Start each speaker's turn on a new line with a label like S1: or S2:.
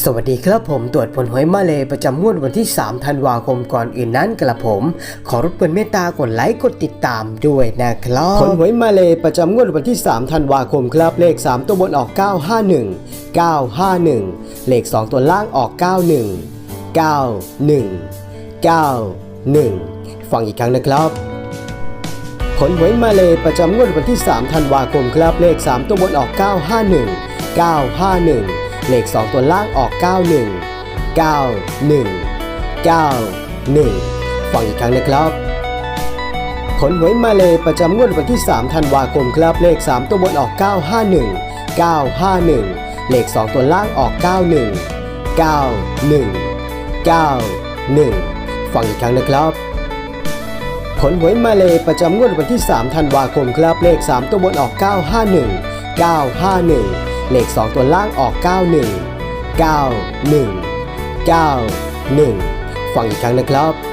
S1: สวัสดีครับผมตรวจผลหวยมาเลยประจำงวดวันที่ 3 ธันวาคมก่อนอื่นนั้นกระผม ขอรบกวนเมตตากดไลค์กดติดตามด้วยนะครับผลหวยมาเลยประจำงวดวันที่ 3 ธันวาคมครับเลข 3 ตัวบนออก 951 951 เลข 2 ตัวล่างออก 91 91 91 ฟังอีกครั้งนะครับผลหวยมาเลยประจำงวดวันที่ 3 ธันวาคมครับเลข 3 ตัวบนออก 951 951 เลข 2 ตัวล่างออก 91 91 91 ฟังอีกครั้งนะครับ ผลหวยมาเลยประจำงวดวันที่ 3 ธันวาคมครับเลข 3 ตัวบนออก 951 951 เลข 2 ตัวล่างออก 91 91 91 ฟังอีกครั้งนะครับผลหวยมาเลยประจำงวดวันที่ 3 ธันวาคมครับเลข 3 ตัวบนออก 951 951 เลข 2 ตัวล่างออก 91 91 91 ฟังอีกครั้งนะครับ